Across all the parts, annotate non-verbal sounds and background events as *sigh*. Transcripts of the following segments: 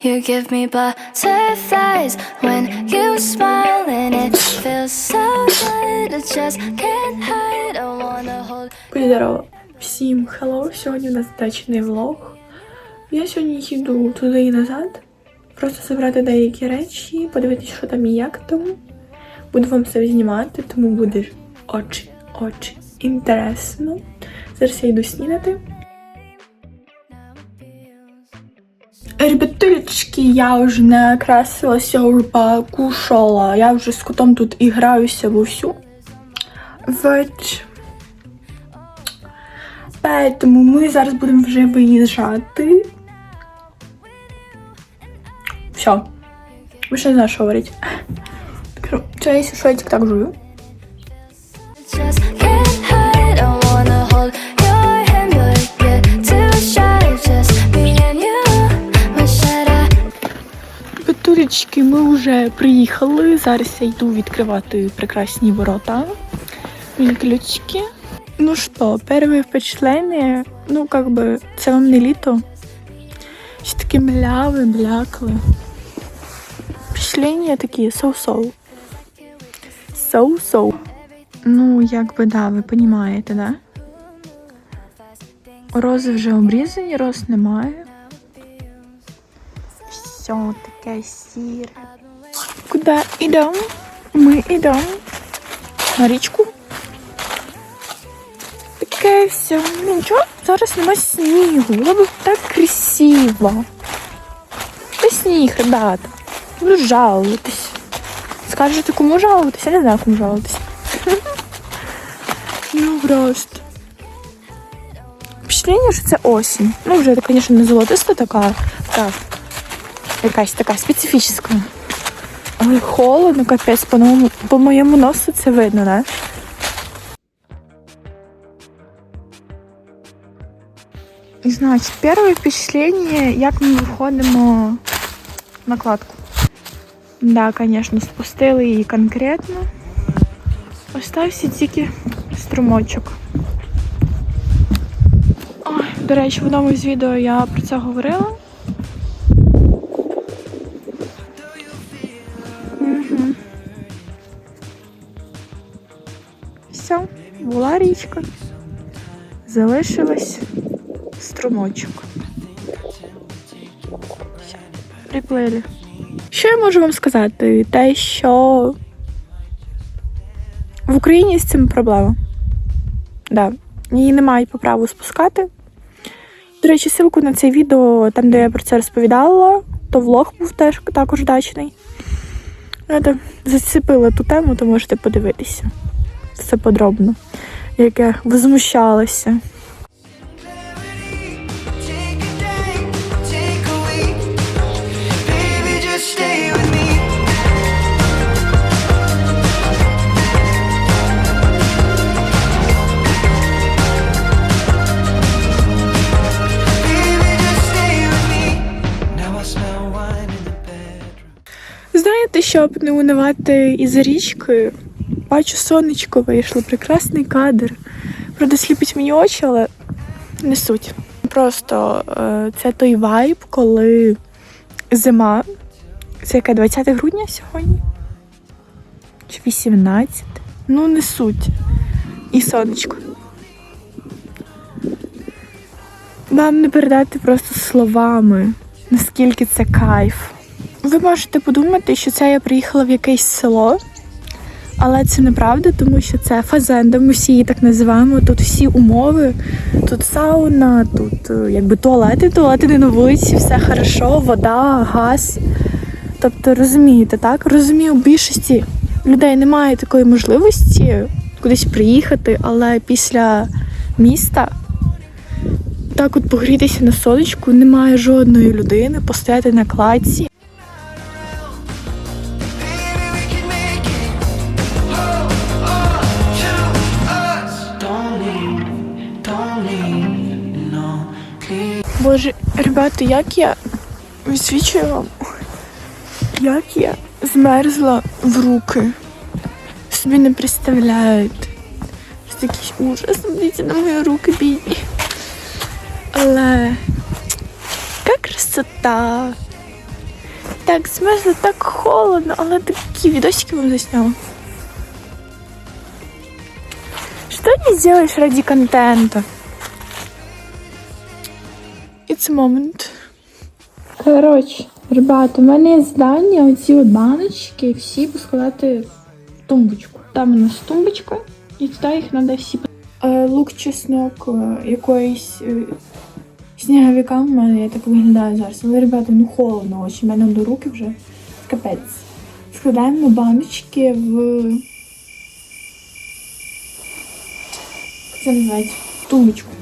You give me butterflies when you smile, and it feels so good. I just can't hide. I wanna hold. Здорово. Всім хеллоу. Сьогодні у нас дачний влог. Я сьогодні їду туди і назад. Просто забрати деякі речі, подивитися, що там і як там. Буду вам все знімати, тому буде очі, очі інтересно. Зараз я йду снідати. Ребятулечки, я вже накрасилася, вже покушала. Я вже з котом тут і граюся вовсю. Вот. Поэтому ми зараз будемо вже виїжджати. Все. Ще не знаєте, що говорити. Це, якщо що, я так жую. Петулечки, ми вже приїхали. Зараз я йду відкривати прекрасні ворота. Мої ключики. Ну що, перше впечатлення, ну, как би, це вам не літо. Ще таке мляве, блякле. Впечатлення такі соу-соу. Соу-соу. Ну, якби, да, ви розумієте, да? Рози вже обрізані, роз немає. Все таке сіре. Куди йдемо? Ми йдемо на річку. Таке все. Ну нічого, зараз нема снігу. Було б так красиво. Та сніг, ребята. Буду жалуватись. Скажете, кому жалуватись? Я не знаю, кому жалуватись. *laughs* Ну просто. Впечатлення, що це осінь. Ну, вже, звісно, не золотиста така, так, Якась така специфічна. Але холодно, капець, по, новому- по моєму носу це видно, да? Значить, перше впечатлення, як ми виходимо на кладку. Да, звісно, спустили її конкретно. Остався тільки струмочок. Ой, до речі, в одному з відео я про це говорила. Була річка. Залишилась струмочок. Приплили. Що я можу вам сказати? Те, що в Україні з цим проблема. Да. Її не мають по праву спускати. До речі, ссылку на це відео, там, де я про це розповідала, то влог був теж також дачний. Зацепила ту тему, то можете подивитися. Все подробно. Як я возмущалася. Take a day, take a week. Baby, just stay with me. Baby, just stay with me. Now I smell wine in the bedroom. Знаєте, щоб не унивати із річки, бачу сонечко вийшло, прекрасний кадр. Правда, сліпить мені очі, але не суть. Просто е, це той вайб, коли зима. Це яке 20 грудня сьогодні? Чи 18? Ну, не суть. І сонечко. Вам не передати просто словами, наскільки це кайф. Ви можете подумати, що це я приїхала в якесь село, але це неправда, тому що це фазенда, ми всі її так називаємо. Тут всі умови, тут сауна, тут е, якби туалети, туалети не на вулиці, все хорошо, вода, газ. Тобто розумієте, так? Розумію, у більшості людей немає такої можливості кудись приїхати, але після міста так от погрітися на сонечку немає жодної людини, постояти на кладці. Боже, ребята, як я відсвічую вам, як я змерзла в руки. Собі не представляєте. Це якийсь ужас. Дивіться на мої руки бідні. Але яка красота! так змерзла, так холодно, але такі відосики вам засняла. Что не сделаешь ради контента? It's a moment. Коротше, ребята, у мене є завдання оці от баночки всі поскладати в тумбочку. Там у нас тумбочка, і туди їх треба всі Е, Лук чеснок е, якоїсь е, сніговика в мене я так виглядаю зараз. Але, ребята, ну холодно очі, в мене до руки вже капець. Складаємо баночки в. Як це називається? Тумбочку.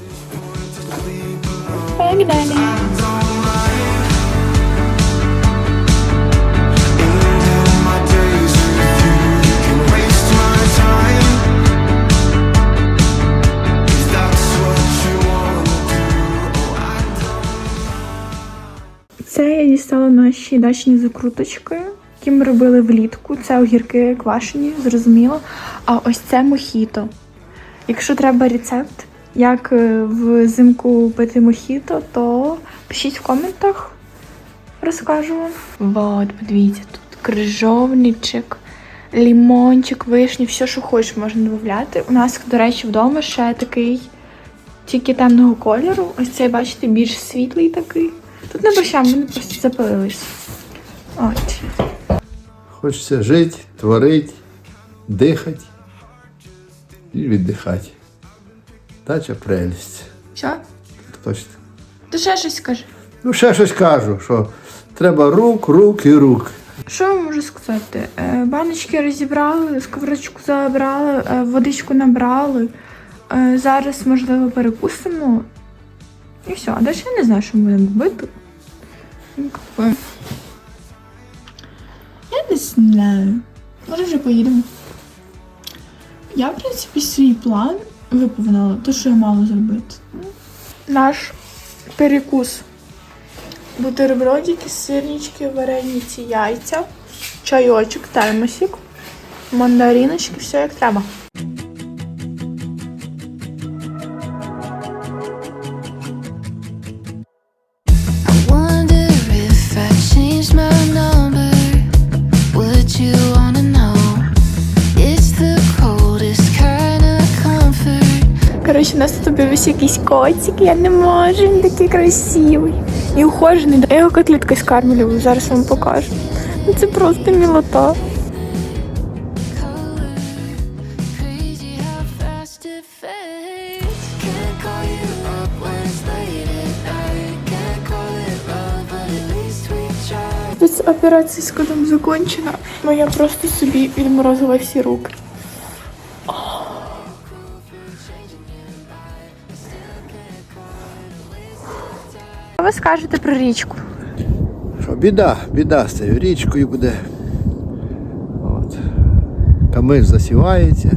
Oh, I Це я дістала наші дачні закруточки, які ми робили влітку. Це огірки квашені, зрозуміло. А ось це мохіто. Якщо треба рецепт, як е, взимку пити мохіто, то пишіть в коментах, розкажу вам. Вот, подивіться, тут крижовничок, лімончик, вишні, все, що хочеш, можна додати. У нас, до речі, вдома ще такий тільки темного кольору. Ось цей, бачите, більш світлий такий. Тут не борщам, вони просто запилились. От. Хочеться жити, творити, дихати і віддихати. Дача прелість. Що? Точно. Ти ще щось скажи. Ну, ще щось кажу, що треба рук, рук і рук. Що я можу сказати? Е, Баночки розібрали, сковорочку забрали, е, водичку набрали. Е, Зараз, можливо, перекусимо. І все. А далі я не знаю, що ми будемо робити. Ну. Я не знаю. Може вже поїдемо. Я, в принципі, свій план виповнила, те, що я мала зробити. Наш перекус. Бутербродики, сирнички, варениці, яйця, чайочок, термосик, мандариночки, все як треба. Ось якийсь котик, я не можу, він такий красивий. І ухожений. Я його котлеткою скармлюю, зараз вам покажу. Ну це просто мілота. Операція з кодом закончена, але я просто собі відморозила всі руки. Скажете про річку? Що біда, біда з цією річкою буде. От. Камиш засівається,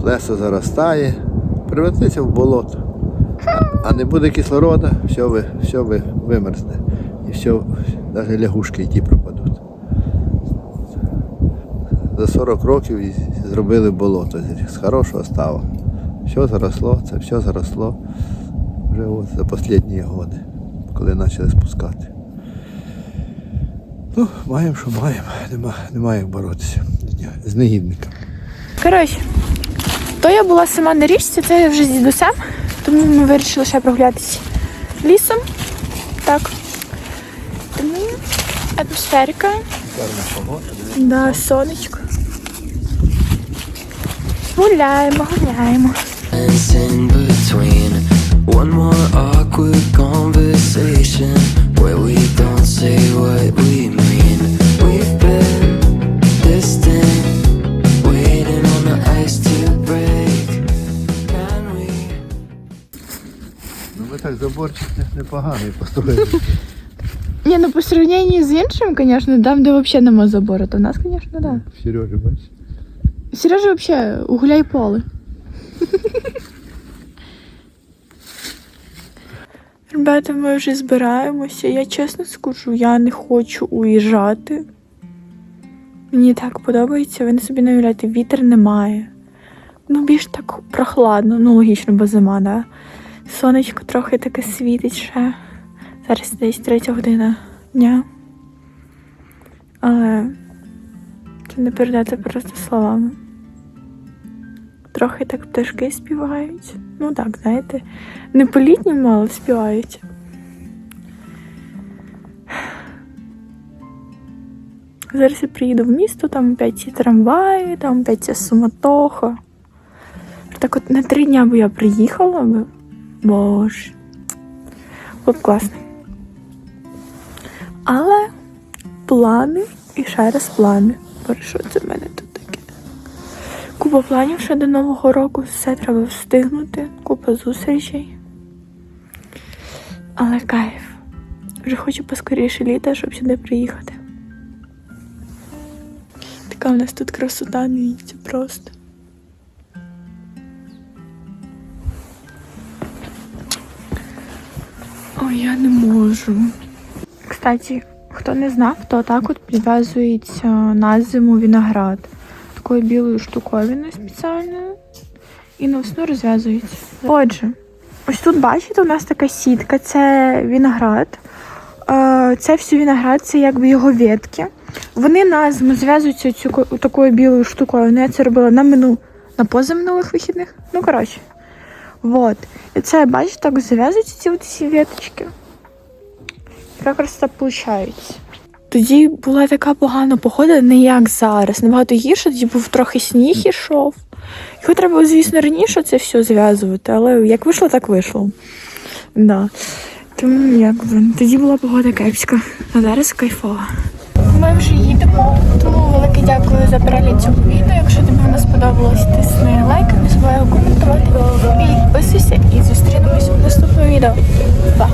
плесо заростає, превратиться в болото. А не буде кислорода, все, ви, все ви, вимерзне. І все, навіть лягушки й ті пропадуть. За 40 років зробили болото з хорошого ставу. Все заросло, це все заросло вже от за останні роки, коли почали спускати. Ну, маємо, що маємо. Нема, нема як боротися з негідниками. Коротше, то я була сама на річці, це я вже з дідусем, тому ми вирішили ще прогулятися лісом. Так. Тому атмосферика. Гарна погода. Да, сонечко. Гуляємо, гуляємо. One more awkward conversation where we don't say what we mean. We've been distant, waiting on the ice to break. Can we? Ну ви так заборчик не- непоганий построїли. *laughs* Ні, ну по сравнению з іншим, звісно, там, де взагалі нема забору, то в нас, звісно, да. Сережа, бачиш? Сережа взагалі гуляй поле. *laughs* Ребята, ми вже збираємося. Я чесно скажу, я не хочу уїжджати. Мені так подобається, ви не собі не уявляєте, вітер немає. Ну, більш так прохладно, ну логічно, бо зима, да? Сонечко трохи таке світить ще. Зараз десь третя година дня. Але це не передати просто словами. Трохи так пташки співають. Ну так, знаєте, не по-літньому, але співають. Зараз я приїду в місто, там опять ці трамваї, там опять ця суматоха. Так от на три дня би я приїхала би. Боже. Було б класно. Але плани і ще раз плани. Боже, що це в мене тут? Купа планів ще до Нового року, все треба встигнути, купа зустрічей. Але кайф. Вже хочу поскоріше літа, щоб сюди приїхати. Така у нас тут красота, дивіться просто. Ой, я не можу. Кстати, хто не знав, то так от підв'язується на зиму виноград. Такою білою штуковиною спеціальною. І на весну розв'язується. Отже, ось тут бачите, у нас така сітка, це виноград. Е, Це все виноград, це якби його ветки. Вони на зиму зв'язуються цю такою білою штукою. Я це робила на мину, на позаминулих вихідних. Ну, коротше. Вот. І це, бачите, так зав'язуються ці всі веточки. Яка красота виходить. Тоді була така погана погода, не як зараз. Набагато гірше, тоді був трохи сніг ішов. Його треба, звісно, раніше це все зв'язувати, але як вийшло, так вийшло. Да. Тому якби тоді була погода кепська, а зараз кайфова. Ми вже їдемо, тому велике дякую за перегляд цього відео. Якщо тобі воно сподобалось, тисни лайк, не забувай коментувати, підписуйся і зустрінемось у наступному відео. Па!